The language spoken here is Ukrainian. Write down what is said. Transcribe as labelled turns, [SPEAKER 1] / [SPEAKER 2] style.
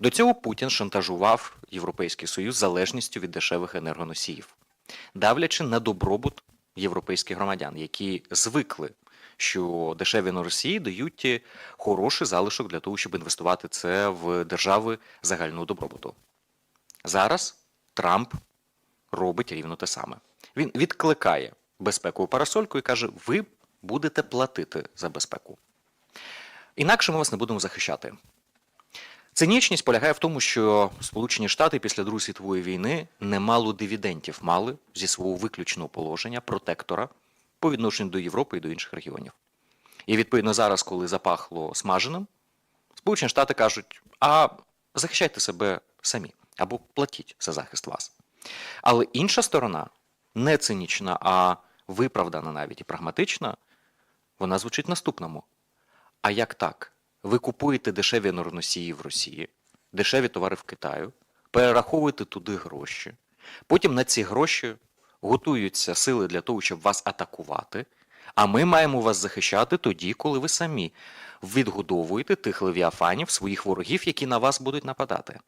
[SPEAKER 1] До цього Путін шантажував Європейський Союз залежністю від дешевих енергоносіїв, давлячи на добробут європейських громадян, які звикли, що дешеві енергоносії дають е, хороший залишок для того, щоб інвестувати це в держави загального добробуту. Зараз Трамп робить рівно те саме. Він відкликає безпекову парасольку і каже: ви будете платити за безпеку. Інакше ми вас не будемо захищати. Цинічність полягає в тому, що Сполучені Штати після Другої світової війни немало дивідентів мали зі свого виключного положення протектора по відношенню до Європи і до інших регіонів. І відповідно зараз, коли запахло смаженим, Сполучені Штати кажуть: а захищайте себе самі або платіть за захист вас. Але інша сторона, не цинічна, а виправдана навіть і прагматична, вона звучить наступному. А як так? Ви купуєте дешеві норносії в Росії, дешеві товари в Китаю, перераховуєте туди гроші. Потім на ці гроші готуються сили для того, щоб вас атакувати. А ми маємо вас захищати тоді, коли ви самі відгодовуєте тих левіафанів, своїх ворогів, які на вас будуть нападати.